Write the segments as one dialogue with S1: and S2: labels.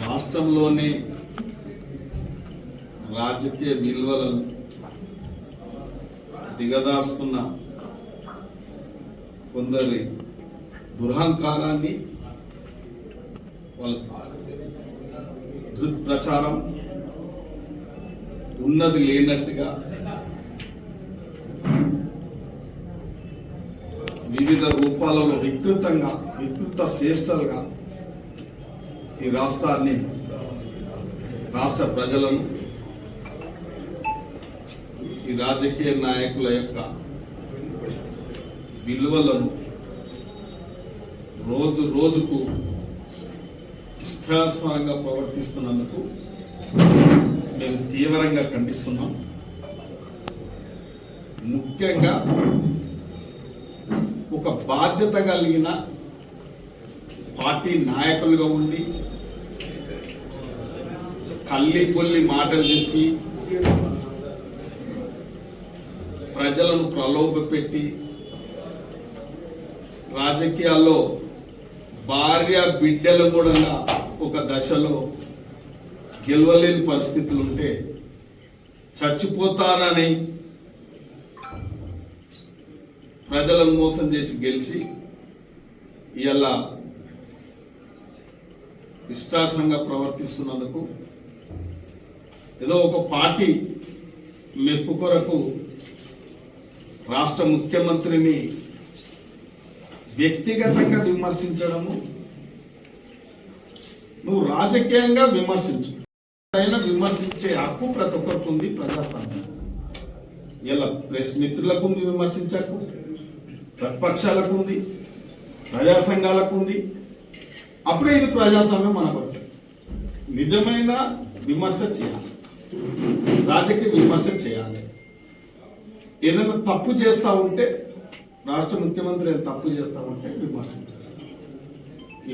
S1: రాష్ట్రంలోని రాజకీయ విలువలను దిగదాస్తున్న కొందరి దురహంకారాన్ని వాళ్ళ దుష్ప్రచారం ఉన్నది లేనట్టుగా వివిధ రూపాలలో వికృతంగా వికృత శ్రేష్టలుగా ఈ రాష్ట్రాన్ని రాష్ట్ర ప్రజలను ఈ రాజకీయ నాయకుల యొక్క విలువలను రోజు రోజుకు ఇష్టానుసారంగా ప్రవర్తిస్తున్నందుకు మేము తీవ్రంగా ఖండిస్తున్నాం. ముఖ్యంగా ఒక బాధ్యత కలిగిన పార్టీ నాయకులుగా ఉండి కల్లి కొల్లి మాటలు చెప్పి ప్రజలను ప్రలోభపెట్టి రాజకీయాల్లో భార్య బిడ్డలు కూడా ఒక దశలో గెలవలేని పరిస్థితులు ఉంటే చచ్చిపోతానని ప్రజలను మోసం చేసి గెలిచి ఇలా ఇష్టాసంగా ప్రవర్తిస్తున్నందుకు ఏదో ఒక పార్టీ మెప్పు కొరకు రాష్ట్ర ముఖ్యమంత్రిని వ్యక్తిగతంగా విమర్శించడము నువ్వు రాజకీయంగా విమర్శించు. అయినా విమర్శించే హక్కు ప్రతి ఒక్కరికి ఉంది ప్రజాస్వామ్యం ఇలా ప్రెస్ మిత్రులకు ఉంది విమర్శించకు ప్రతిపక్షాలకు ఉంది ప్రజా సంఘాలకు ఉంది. అప్పుడే ఇది ప్రజాస్వామ్యం మనబడుతుంది నిజమైన విమర్శ చేయాలి. రాజకీయ విమర్శ చేయాలి. ఏదైనా తప్పు చేస్తా ఉంటే రాష్ట్ర ముఖ్యమంత్రి ఏదైనా తప్పు చేస్తా ఉంటే విమర్శించాలి.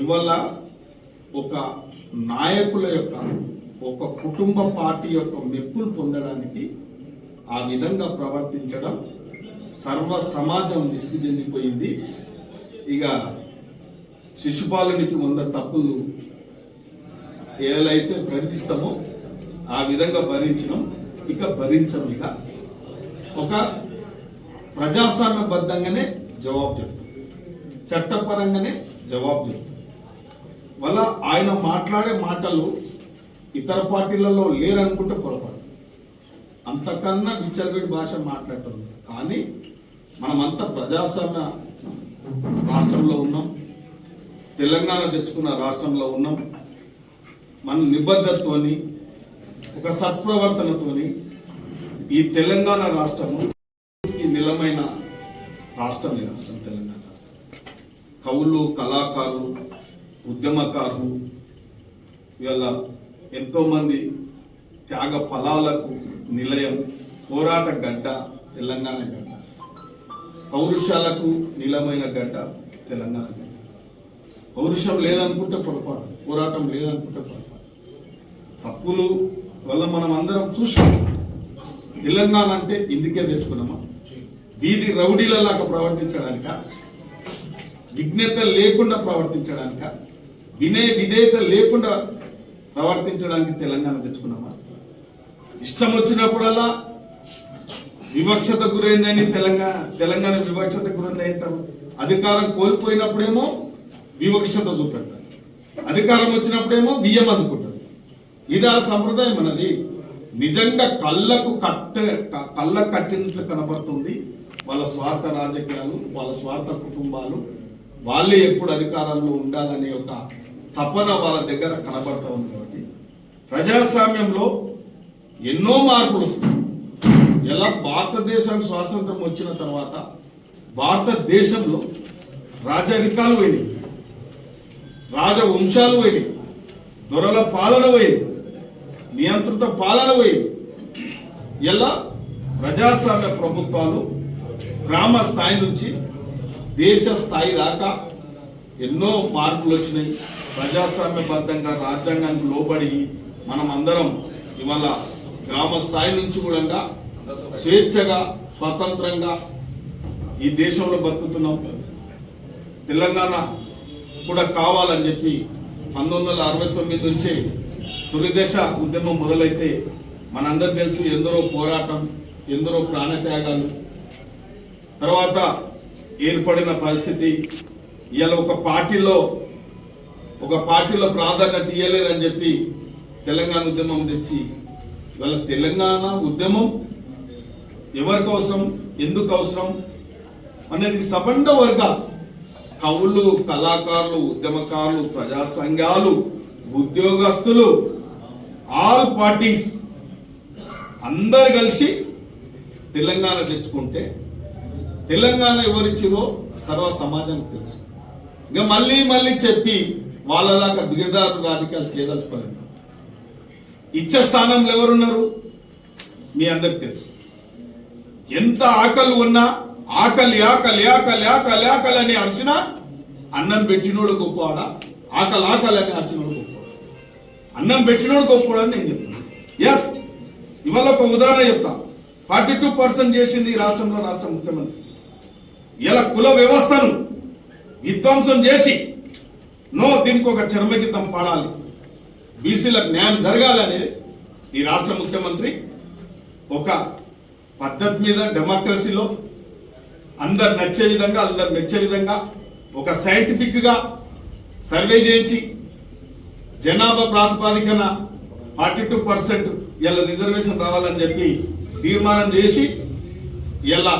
S1: ఇవల్ల ఒక నాయకుల యొక్క ఒక కుటుంబ పార్టీ యొక్క మెప్పులు పొందడానికి ఆ విధంగా ప్రవర్తించడం సర్వ సమాజం విసిగి చెందిపోయింది. ఇక శిశుపాలునికి వంద తప్పులు ఏలైతే భరిస్తామో ఆ విధంగా భరించడం ఇక భరించం ఇక. ఒక ప్రజాస్వామ్యబద్ధంగానే జవాబు చెప్తాం. చట్టపరంగానే జవాబు చెప్తాం. వల్ల ఆయన మాట్లాడే మాటలు ఇతర పార్టీలలో లేరనుకుంటే పొరపాటు. అంతకన్నా విచ్చలవిడి భాష మాట్లాడటం. కానీ మనమంతా ప్రజాస్వామ్య రాష్ట్రంలో ఉన్నాం. తెలంగాణ తెచ్చుకున్న రాష్ట్రంలో ఉన్నాం. మన నిబద్ధతతోని ఒక సత్ప్రవర్తనతోని ఈ తెలంగాణ రాష్ట్రము ఈ నిలమైన రాష్ట్రం ఈ రాష్ట్రం తెలంగాణ కవులు కళాకారులు ఉద్యమకారులు ఇవాళ ఎంతోమంది త్యాగ ఫలాలకు నిలయం పోరాట గడ్డ తెలంగాణ గడ్డ. పౌరుషాలకు నిలమైన గడ్డ తెలంగాణ గడ్డ. పౌరుషం లేదనుకుంటే పొరపాటు పోరాటం లేదనుకుంటే పొరపాటు. తప్పులు వల్ల మనం అందరం చూసాం. తెలంగాణ అంటే ఇందుకే తెచ్చుకున్నామా? వీధి రౌడీలలాగా ప్రవర్తించడానిక? విఘ్నత లేకుండా ప్రవర్తించడానిక? వినయ విధేయత లేకుండా ప్రవర్తించడానికి తెలంగాణ తెచ్చుకున్నామా? ఇష్టం వచ్చినప్పుడల్లా వివక్షత గురైందని తెలంగాణ తెలంగాణ వివక్షత గురైంది అధికారం కోల్పోయినప్పుడేమో వివక్షత చూపెడతారు. అధికారం వచ్చినప్పుడేమో బియ్యం అందుకుంటారు. ఇది ఆ సంప్రదాయం మనది. నిజంగా కళ్ళకు కట్ట కళ్ళ కళ్ళకు కట్టినట్లు కనబడుతుంది. వాళ్ళ స్వార్థ రాజకీయాలు వాళ్ళ స్వార్థ కుటుంబాలు. వాళ్ళే ఎప్పుడు అధికారంలో ఉండాలనే ఒక తపన వాళ్ళ దగ్గర కనబడుతూ ఉంది. ప్రజాస్వామ్యంలో ఎన్నో మార్పులు వస్తాయి ఎలా భారతదేశానికి స్వాతంత్రం వచ్చిన తర్వాత భారతదేశంలో రాజరికాలు పోయినాయి. రాజవంశాలు పోయినాయి. దొరల పాలన పోయింది. నియంత్రిత పాలన పోయింది. ఎలా ప్రజాస్వామ్య ప్రభుత్వాలు గ్రామ స్థాయి నుంచి దేశ స్థాయి దాకా ఎన్నో మార్పులు వచ్చినాయి. ప్రజాస్వామ్యబద్ధంగా రాజ్యాంగానికి లోబడి మనం అందరం ఇవాళ గ్రామ స్థాయి నుంచి కూడా స్వేచ్ఛగా స్వతంత్రంగా ఈ దేశంలో బతుకుతున్నాం. తెలంగాణ కూడా కావాలని చెప్పి పంతొమ్మిది వందల అరవై తొమ్మిది నుంచి తొలిదశ ఉద్యమం మొదలైతే మనందరు తెలుసు ఎందరో పోరాటం ఎందరో ప్రాణత్యాగాలు. తర్వాత ఏర్పడిన పరిస్థితి ఇవాళ ఒక పార్టీలో ఒక పార్టీలో ప్రాధాన్యత ఇవ్వలేదని చెప్పి తెలంగాణ ఉద్యమం తెచ్చి ఇవాళ తెలంగాణ ఉద్యమం ఎవరికి అవసరం ఎందుకు అవసరం అనేది సబండ వర్గ కవులు కళాకారులు ఉద్యమకారులు ప్రజా సంఘాలు ఉద్యోగస్తులు ఆల్ పార్టీస్ అందరు కలిసి తెలంగాణ తెచ్చుకుంటే తెలంగాణ ఎవరిచ్చిరో సర్వ సమాజానికి తెలుసు. ఇక మళ్ళీ మళ్ళీ చెప్పి వాళ్ళ దాకా దిగదారు రాజకీయాలు చేయదలుచుకోలేదు. ఇచ్చే స్థానంలో ఎవరున్నారు? మీ అందరికి తెలుసు. ఎంత ఆకలి ఉన్నా ఆకలి ఆకలి ఆకలి ఆకలి ఆకలి అని అరిచినా అన్నం పెట్టినోడు గొప్పవాడా ఆకలి ఆకలి అని అరిచినోడు గొప్పవాడు అన్నం పెట్టినోడు గొప్పవాడు అని నేను చెప్తాను ఎస్ ఇవాళ ఒక ఉదాహరణ చెప్తా. ఫార్టీ టూ పర్సెంట్ చేసింది ఈ రాష్ట్రంలో రాష్ట్ర ముఖ్యమంత్రి. ఇలా కుల వ్యవస్థను విధ్వంసం చేసి నో దీనికి ఒక చర్మగీతం పాడాలి. బీసీలకు న్యాయం జరగాలని ఈ రాష్ట్ర ముఖ్యమంత్రి ఒక పద్ధతి మీద డెమోక్రసీలో అందరు నచ్చే విధంగా అందరు మెచ్చే విధంగా ఒక సైంటిఫిక్గా సర్వే చేయించి జనాభా ప్రాతిపాదికన ఫార్టీ టూ పర్సెంట్ ఇలా రిజర్వేషన్ రావాలని చెప్పి తీర్మానం చేసి ఇలా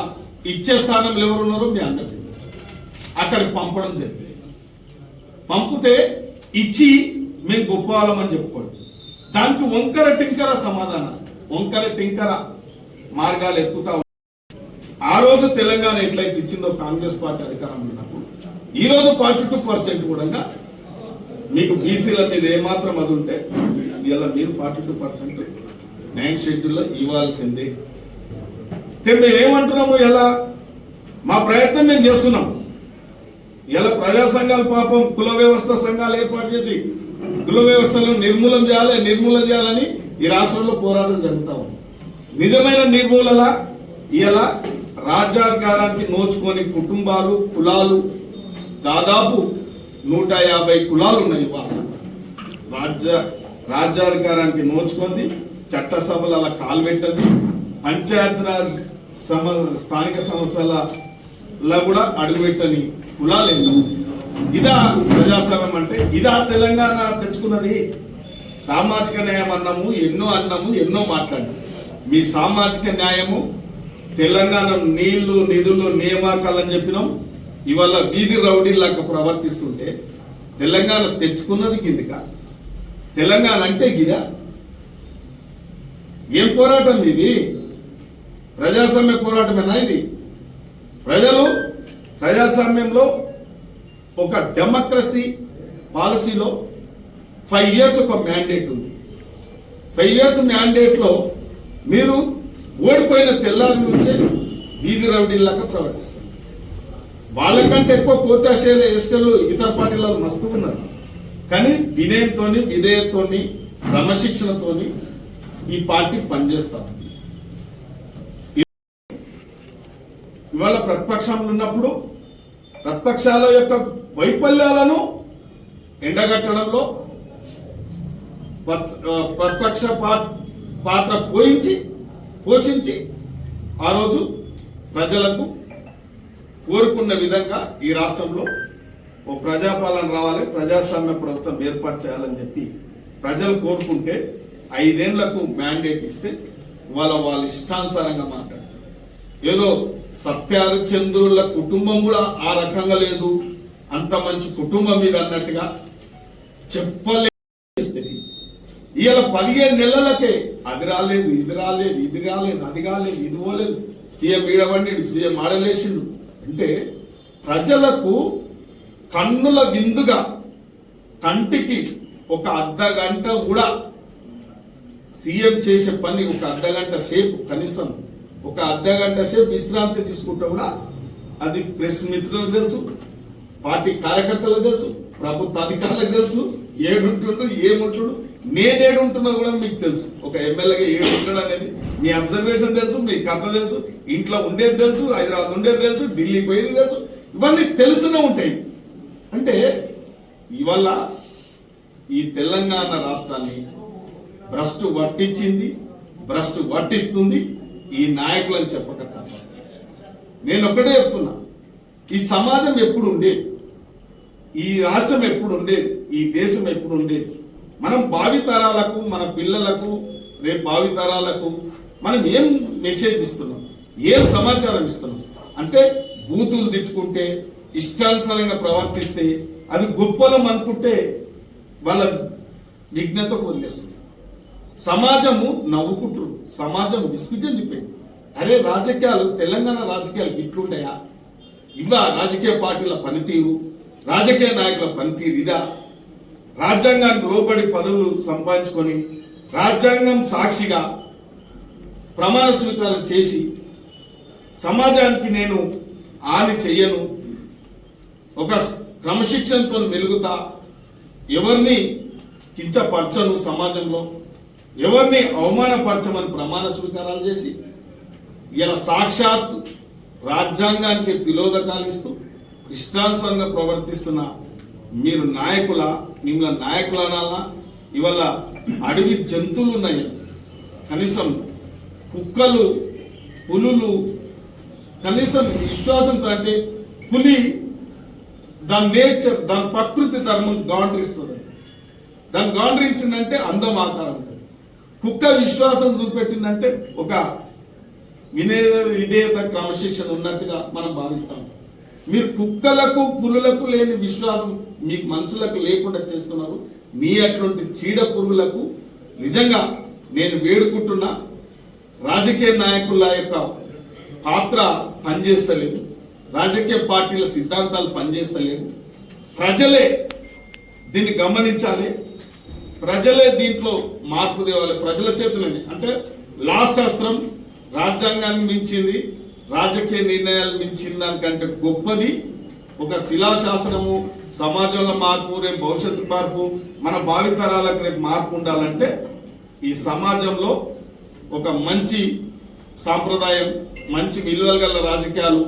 S1: ఇచ్చే స్థానంలో ఎవరున్నారో మీ అందరికీ తెలుసు. అక్కడికి పంపడం జరిగింది. పంపితే ఇచ్చి మేము గొప్ప వాళ్ళమని చెప్పుకోండి. దానికి వంకర టింకర సమాధానం. వంకర టింకర మార్గాలు ఎత్తుకుతా ఆ రోజు తెలంగాణ ఎట్లయితే ఇచ్చిందో కాంగ్రెస్ పార్టీ అధికారం ఉన్నప్పుడు ఈ రోజు ఫార్టీ టూ పర్సెంట్ కూడా మీకు బీసీల మీద ఏమాత్రం అది ఉంటే ఇలా మీరు ఫార్టీ టూ పర్సెంట్ నైన్ షెడ్యూల్లో ఇవ్వాల్సిందే. అంటే మేము ఏమంటున్నాము ఎలా మా ప్రయత్నం మేము చేస్తున్నాం. ఇలా ప్రజా సంఘాలు పాపం కుల వ్యవస్థ సంఘాలు ఏర్పాటు చేసి కుల వ్యవస్థను నిర్మూలన చేయాలి నిర్మూలన చేయాలని ఈ రాష్ట్రంలో పోరాటం జరుగుతూ ఉంది. నిజమైన నిర్మూలన ఇలా రాజ్యాధికారానికి నోచుకొని కుటుంబాలు కులాలు దాదాపు నూట యాభై కులాలు ఉన్నాయి ఇవాళ. రాజ్య రాజ్యాధికారానికి నోచుకుంది చట్టసభలు అలా కాల్పెట్టది పంచాయతీరాజ్ సమ స్థానిక సంస్థల కూడా అడుగుపెట్టని కులాలు ఎన్నో ఇదా ప్రజాస్వామ్యం అంటే ఇదా తెలంగాణ తెచ్చుకున్నది. సామాజిక న్యాయం అన్నాము ఎన్నో అన్నాము ఎన్నో మాట్లాడాము. మీ సామాజిక న్యాయము తెలంగాణ నీళ్ళు నిధులు నియామకాలని చెప్పినాం. ఇవాళ వీధి రౌడీలాగా ప్రవర్తిస్తుంటే తెలంగాణ తెచ్చుకున్నది కిందిక? తెలంగాణ అంటే గిదా? ఏం పోరాటం ఇది? ప్రజాస్వామ్య పోరాటమేనా ఇది? ప్రజలు ప్రజాస్వామ్యంలో ఒక డెమోక్రసీ పాలసీలో ఫైవ్ ఇయర్స్ ఒక మ్యాండేట్ ఉంది. ఫైవ్ ఇయర్స్ మ్యాండేట్లో మీరు ఓడిపోయిన తెల్లారి నుంచే వీధి రౌడీలాగా ప్రవర్తిస్తారు. వాళ్ళకంటే ఎక్కువ కోతాశైల ఎస్టర్లు ఇతర పార్టీలలో మస్తు ఉన్నారు. కానీ వినయంతోని విధేయతోని క్రమశిక్షణతో ఈ పార్టీ పనిచేస్తా ఉంది. ఇవాళ ప్రతిపక్షంలో ఉన్నప్పుడు ప్రతిపక్షాల యొక్క వైఫల్యాలను ఎండగట్టడంలో పత్- ప్రతిపక్ష పాత్ర పోయించి పోషించి ఆ రోజు ప్రజలకు కోరుకున్న విధంగా ఈ రాష్ట్రంలో ఓ ప్రజాపాలన రావాలి ప్రజాస్వామ్య ప్రభుత్వం ఏర్పాటు చేయాలని చెప్పి ప్రజలు కోరుకుంటే ఐదేళ్ళకు మ్యాండేట్ ఇస్తే వాళ్ళ వాళ్ళ ఇష్టానుసారంగా మాట్లాడతారు. ఏదో సత్యారుచంద్రుల కుటుంబం కూడా ఆ రకంగా లేదు. అంత మంచి కుటుంబం మీద అన్నట్టుగా చెప్పలే ఇవాళ పదిహేను నెలలకే అది రాలేదు ఇది రాలేదు ఇది రాలేదు అది కాలేదు ఇది పోలేదు. సీఎం ఈడవండి సీఎం ఆడలేసిండు అంటే ప్రజలకు కన్నుల విందుగా కంటికి ఒక అర్ధ గంట కూడా సీఎం చేసే పని ఒక అర్ధ గంట సేపు కనీసం ఒక అర్ధ గంట సేపు విశ్రాంతి తీసుకుంటే కూడా అది ప్రెస్ మిత్రులకు తెలుసు. పార్టీ కార్యకర్తలకు తెలుసు ప్రభుత్వ అధికారులకు తెలుసు ఏడుంటుండు ఏముంటుడు నేనేడు ఏడుంటున్నా కూడా మీకు తెలుసు. ఒక ఎమ్మెల్యేగా ఏడుంటాడు అనేది మీ అబ్జర్వేషన్ తెలుసు మీ కథ తెలుసు ఇంట్లో ఉండేది తెలుసు హైదరాబాద్ ఉండేది తెలుసు ఢిల్లీ పోయేది తెలుసు. ఇవన్నీ తెలుస్తూనే ఉంటాయి. అంటే ఇవల్ల ఈ తెలంగాణ రాష్ట్రాన్ని భ్రష్టు వర్తించింది భ్రష్టు వర్తిస్తుంది ఈ నాయకులని చెప్పక తప్ప నేను ఒకటే చెప్తున్నా ఈ సమాజం ఎప్పుడు ఉండేది? ఈ రాష్ట్రం ఎప్పుడు ఉండేది? ఈ దేశం ఎప్పుడు ఉండేది? మనం భావితరాలకు మన పిల్లలకు రేపు భావితరాలకు మనం ఏం మెసేజ్ ఇస్తున్నాం? ఏం సమాచారం ఇస్తున్నాం? అంటే బూతులు తిట్టుకుంటే ఇష్టానుసారంగా ప్రవర్తిస్తే అది గొప్పలం అనుకుంటే వాళ్ళ విఘ్నత వదిలేస్తుంది. సమాజము నవ్వుకుంటారు సమాజం విసుగు చెందిపోయింది. అరే రాజకీయాలు తెలంగాణ రాజకీయాలు గిట్లుంటాయా ఇవా రాజకీయ పార్టీల పనితీరు రాజకీయ నాయకుల పనితీరు ఇదా రాజ్యాంగానికి లోబడి పదవులు సంపాదించుకొని రాజ్యాంగం సాక్షిగా ప్రమాణ స్వీకారం చేసి సమాజానికి నేను హాని చెయ్యను. ఒక క్రమశిక్షణతో మెలుగుతా ఎవరిని కించపరచను సమాజంలో? ఎవరిని అవమానపరచమని ప్రమాణ స్వీకారాలు చేసి ఇలా సాక్షాత్ రాజ్యాంగానికి తిలోదకాలు ఇస్తూ ఇష్టానుసారంగా ప్రవర్తిస్తున్న మీరు నాయకుల మిమ్మల్ని నాయకులు అనాలా ఇవాళ అడవి జంతువులు ఉన్నాయి. కనీసం కుక్కలు పులులు కనీసం విశ్వాసంతో అంటే పులి దాని నేచర్ దాని ప్రకృతి ధర్మం గాండ్రిస్తుంది. దాన్ని గాండ్రించిందంటే అందం ఆకారం ఉంటుంది. కుక్క విశ్వాసం చూపెట్టిందంటే ఒక వినేద విధేయత క్రమశిక్షణ ఉన్నట్టుగా మనం భావిస్తాం. మీరు కుక్కలకు పులులకు లేని విశ్వాసం మీ మనసులకు లేకుండా చేస్తున్నారు. మీ అటువంటి చీడ పురుగులకు నిజంగా నేను వేడుకుంటున్నా రాజకీయ నాయకుల యొక్క పాత్ర పనిచేస్తలేదు. రాజకీయ పార్టీల సిద్ధాంతాలు పనిచేస్తలేవు ప్రజలే దీన్ని గమనించాలి. ప్రజలే దీంట్లో మార్పు తేవాలి. ప్రజల చేతులని అంటే లాస్ట్ అస్త్రం రాజ్యాంగాన్ని మించింది రాజకీయ నిర్ణయాలు మించిన దానికంటే గొప్పది ఒక శిలాశాసనము సమాజంలో మార్పు రేపు భవిష్యత్తు మార్పు మన భావితరాలకు రేపు మార్పు ఉండాలంటే ఈ సమాజంలో ఒక మంచి సాంప్రదాయం మంచి విలువలు గల రాజకీయాలు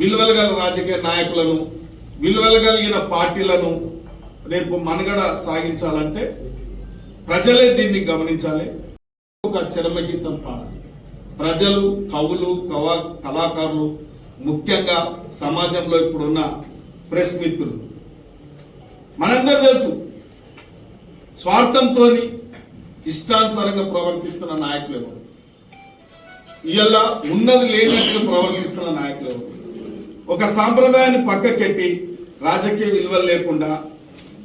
S1: విలువలు గల రాజకీయ నాయకులను విలువలు కలిగిన పార్టీలను రేపు మనుగడ సాగించాలంటే ప్రజలే దీన్ని గమనించాలి. ఒక చరమగీతం పాడాలి. ప్రజలు కవులు కవా కళాకారులు ముఖ్యంగా సమాజంలో ఇప్పుడున్న ప్రెస్ మిత్రులు. మనందరూ తెలుసు స్వార్థంతో ఇష్టానుసారంగా ప్రవర్తిస్తున్న నాయకులు ఎవరు? ఇవాళ ఉన్నది లేనట్లు ప్రవర్తిస్తున్న నాయకులు ఎవరు? ఒక సాంప్రదాయాన్ని పక్కకెట్టి రాజకీయ విలువలు లేకుండా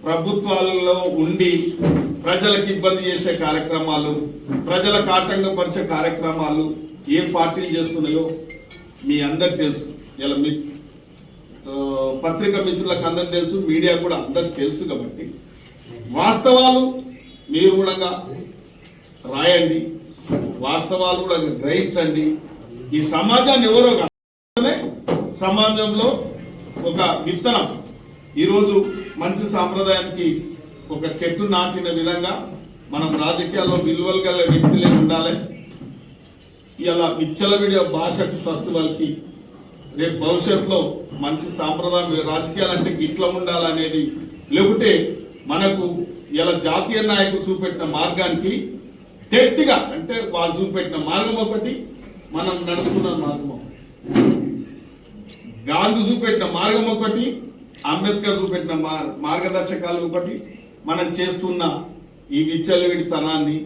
S1: ప్రభుత్వాలలో ఉండి ప్రజలకు ఇబ్బంది చేసే కార్యక్రమాలు ప్రజలకు ఆటంకపరిచే కార్యక్రమాలు ఏ పార్టీలు చేస్తున్నాయో మీ అందరికి తెలుసు. ఇలా మీ పత్రిక మిత్రులకు అందరికి తెలుసు మీడియా కూడా అందరికి తెలుసు కాబట్టి. వాస్తవాలు మీరు కూడా రాయండి వాస్తవాలు కూడా గ్రహించండి. ఈ సమాజాన్ని ఎవరో సమాజంలో ఒక విత్తనం. ఈరోజు మంచి సాంప్రదాయానికి ఒక చెట్టు నాటిన విధంగా మనం రాజకీయాల్లో విలువలు గల వ్యక్తులే ఉండాలి. ఇలా విచ్చలవిడి భాషకు ఫెస్టివల్కి రేపు భవిష్యత్తులో మంచి సాంప్రదాయం రాజకీయాలు అంటే ఇట్లా ఉండాలనేది లేకుంటే మనకు ఇలా జాతీయ నాయకులు చూపెట్టిన మార్గానికి గట్టిగా అంటే వాళ్ళు చూపెట్టిన మార్గం ఒకటి మనం నడుస్తున్న మార్గం గాంధీ చూపెట్టిన మార్గం ఒకటి అంబేద్కర్ చూపెట్టిన మార్గదర్శకాలు ఒకటి మనం చేస్తున్న ఈ విచ్చలవిడితనాన్ని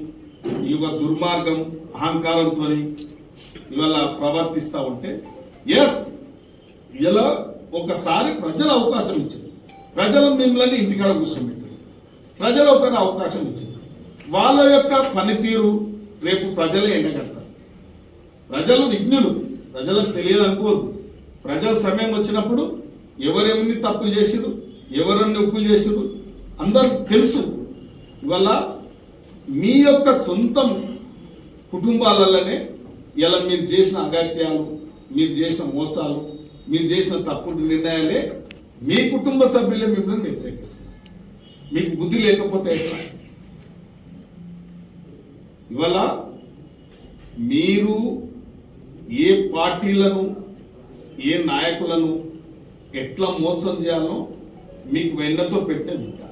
S1: ఈ యొక్క దుర్మార్గం అహంకారంతో ఇవాళ ప్రవర్తిస్తూ ఉంటే ఎస్ ఇలా ఒకసారి ప్రజలు అవకాశం ఇచ్చారు ప్రజలు మిమ్మల్ని ఇంటికాడ కూర్చోబెట్టారు. ప్రజలు ఒక అవకాశం ఇచ్చారు వాళ్ళ యొక్క పనితీరు రేపు ప్రజలే ఎండగడతారు. ప్రజలు విఘ్నులు ప్రజలకు తెలియదు అనుకోదు ప్రజల సమయం వచ్చినప్పుడు ఎవరెన్ని తప్పులు చేసిరు ఎవరెన్ని ఒప్పులు చేసిరు అందరూ తెలుసు. ఇవాళ మీ యొక్క సొంతం కుటుంబాలలోనే ఇలా మీరు చేసిన అగత్యాలు మీరు చేసిన మోసాలు మీరు చేసిన తప్పుడు నిర్ణయాలే మీ కుటుంబ సభ్యులే మిమ్మల్ని వ్యతిరేకిస్తారు మీకు బుద్ధి లేకపోతే ఎట్లా? ఇవాళ మీరు ఏ పార్టీలను ఏ నాయకులను ఎట్లా మోసం చేయాలో మీకు వెన్నతో పెట్టే విద్య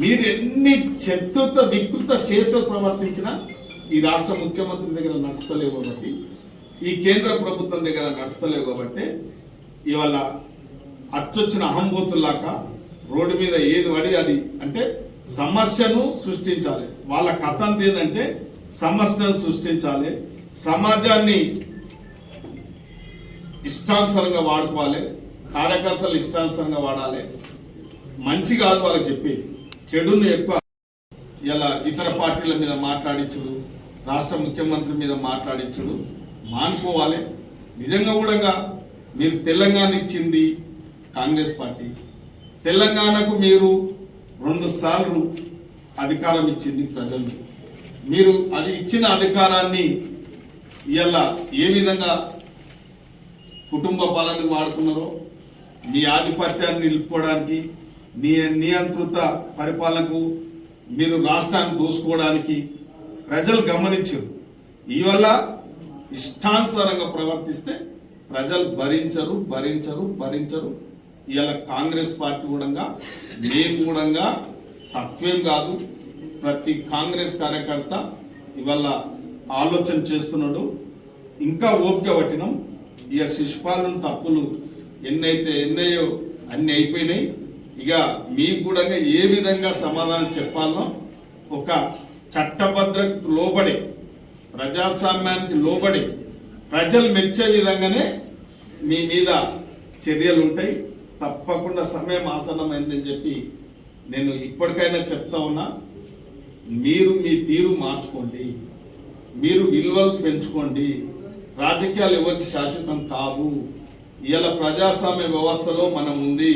S1: మీరు ఎన్ని శత్రుత వికృత చేష్టలు ప్రవర్తించినా ఈ రాష్ట్ర ముఖ్యమంత్రి దగ్గర నడుస్తలేవు కాబట్టి ఈ కేంద్ర ప్రభుత్వం దగ్గర నడుస్తలేవు కాబట్టి ఇవాళ అచ్చొచ్చిన అహంబోతుల్లాక రోడ్డు మీద ఏది పడి అది అంటే సమస్యను సృష్టించాలి. వాళ్ళ కథ ఏంటంటే సమస్యను సృష్టించాలి. సమాజాన్ని ఇష్టానుసారంగా వాడుకోవాలి. కార్యకర్తలు ఇష్టానుసారంగా వాడాలి. మంచి కాదు వాళ్ళకి చెప్పి చెడును ఎక్కువ ఇలా ఇతర పార్టీల మీద మాట్లాడించుడు రాష్ట్ర ముఖ్యమంత్రి మీద మాట్లాడించుడు మానుకోవాలి. నిజంగా కూడా మీరు తెలంగాణ ఇచ్చింది కాంగ్రెస్ పార్టీ. తెలంగాణకు మీరు రెండు సార్లు అధికారం ఇచ్చింది ప్రజలు. మీరు అది ఇచ్చిన అధికారాన్ని ఇలా ఏ విధంగా కుటుంబ పాలనకు వాడుకున్నారో మీ ఆధిపత్యాన్ని నిలుపుకోవడానికి నీ నియంత్రిత పరిపాలనకు మీరు రాష్ట్రాన్ని దోసుకోవడానికి ప్రజలు గమనించారు. వల్ల ఇష్టానుసారంగా ప్రవర్తిస్తే ప్రజలు భరించరు భరించరు భరించరు. ఇవాళ కాంగ్రెస్ పార్టీ కూడా మేము కూడా తక్కువేం కాదు. ప్రతి కాంగ్రెస్ కార్యకర్త ఇవాళ ఆలోచన చేస్తున్నాడు. ఇంకా ఓపిక పట్టినాం. ఇక శిశుపాలన తప్పులు ఎన్నైతే ఎన్నయ్యో అన్ని అయిపోయినాయి. ఇక మీకు కూడా ఏ విధంగా సమాధానం చెప్పాలో ఒక చట్టభద్రతకు లోబడి ప్రజాస్వామ్యానికి లోబడి ప్రజలు మెచ్చే విధంగానే మీ మీద చర్యలు ఉంటాయి. తప్పకుండా సమయం ఆసన్నమైందని చెప్పి నేను ఇప్పటికైనా చెప్తా ఉన్నా మీరు మీ తీరు మార్చుకోండి. మీరు విలువలు పెంచుకోండి. రాజకీయాలు ఎవరికి శాశ్వతం కావు ఇలా ప్రజాస్వామ్య వ్యవస్థలో మనం ఉంది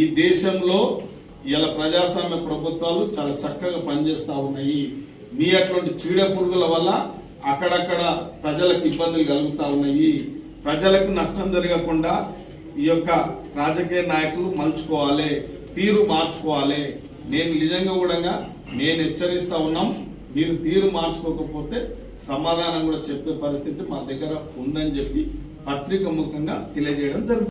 S1: ఈ దేశంలో ఇలా ప్రజాస్వామ్య ప్రభుత్వాలు చాలా చక్కగా పనిచేస్తూ ఉన్నాయి. మీ అటువంటి చీడ పురుగుల వల్ల అక్కడక్కడ ప్రజలకు ఇబ్బందులు కలుగుతా ఉన్నాయి. ప్రజలకు నష్టం జరగకుండా ఈ యొక్క రాజకీయ నాయకులు మలుచుకోవాలి తీరు మార్చుకోవాలి. నేను నిజంగా కూడా నేను హెచ్చరిస్తా ఉన్నాం. మీరు తీరు మార్చుకోకపోతే సమాధానం కూడా చెప్పే పరిస్థితి మా దగ్గర ఉందని చెప్పి పత్రిక ముఖంగా తెలియజేయడం జరుగుతుంది.